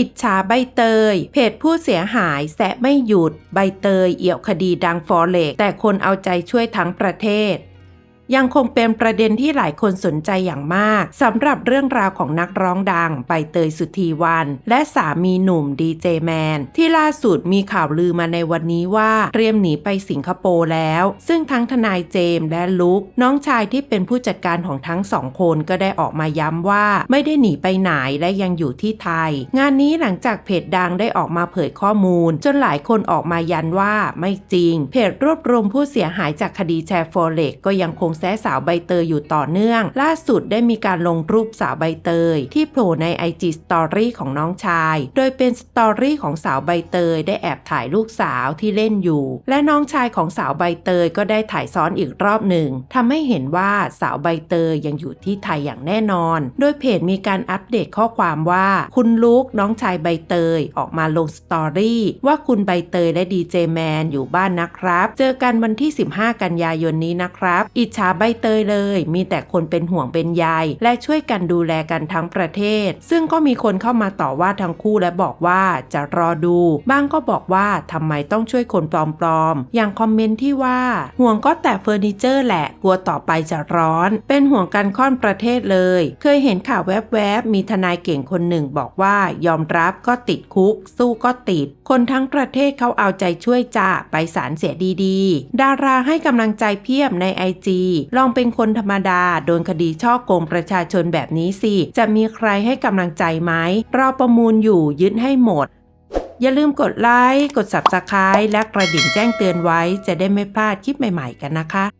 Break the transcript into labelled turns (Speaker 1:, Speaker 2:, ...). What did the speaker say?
Speaker 1: อิจฉาใบเตย เพจผู้เสียหายแสะไม่หยุด ใบเตยเอี่ยวคดีดังฟอเล็กแต่คนเอาใจช่วยทั้งประเทศ ยังคงเป็นประเด็นที่หลายคนสนใจอย่างมากสำหรับเรื่องราวของนักร้องดังใบเตยสุธีวัน และสามีหนุ่มดีเจแมน ที่ล่าสุดมีข่าวลือมาในวันนี้ว่าเตรียมหนีไปสิงคโปร์แล้ว ซึ่งทั้งทนายเจมส์และลุก น้องชายที่เป็นผู้จัดการของทั้งสองคนก็ได้ออกมาย้ำว่า ไม่ได้หนีไปไหนและยังอยู่ที่ไทย งานนี้หลังจากเพจดังได้ออกมาเผยข้อมูล จนหลายคนออกมายันว่าไม่จริง เพจรวบรวมผู้เสียหายจากคดีแชร์โฟเล็กก็ยังคงแซะสาวใบเตยอยู่ต่อเนื่อง ล่าสุดได้มีการลงรูปสาวใบเตย ที่โผล่ใน IG Story ของน้องชาย โดยเป็นสตอรี่ของสาวใบเตยได้แอบถ่ายลูกสาวที่เล่นอยู่ และน้องชายของสาวใบเตยก็ได้ถ่ายซ้อนอีกรอบหนึ่งทำให้เห็นว่าสาวใบเตยยังอยู่ที่ไทยอย่างแน่นอน โดยเพจมีการอัปเดตข้อความว่า คุณลูกน้องชายใบเตยออกมาลงสตอรี่ว่าคุณใบเตยและดีเจแมนอยู่บ้านนะครับ เจอกันวันที่ 15 กันยายนนี้นะครับ อิจฉาใบเตยเลย มีแต่คนเป็นห่วงเป็นใยและช่วยกันดูแลกันทั้งประเทศ ซึ่งก็มีคนเข้ามาต่อว่าทั้งคู่และบอกว่าจะรอดู บ้างก็บอกว่าทำไมต้องช่วยคนปลอมๆ อย่างคอมเมนต์ที่ว่า ห่วงก็แต่เฟอร์นิเจอร์แหละ กลัวต่อไปจะร้อน เป็นห่วงกันค่อนประเทศเลย เคยเห็นข่าวแวบๆ มีทนายเก่งคนหนึ่งบอกว่ายอมรับก็ติดคุก สู้ก็ติด คนทั้งประเทศเขาเอาใจช่วยจ่าไปสารเสียดีๆ ดาราให้กำลังใจเพียบในไอจีลองเป็นคนธรรมดา โดนคดีช่อโกงประชาชนแบบนี้สิ จะมีใครให้กำลังใจไหมเราประมูลอยู่ยึดให้หมดอย่าลืมกดไลค์ กด Subscribe และกระดิ่งแจ้งเตือนไว้ จะได้ไม่พลาดคลิปใหม่ ๆ กันนะคะ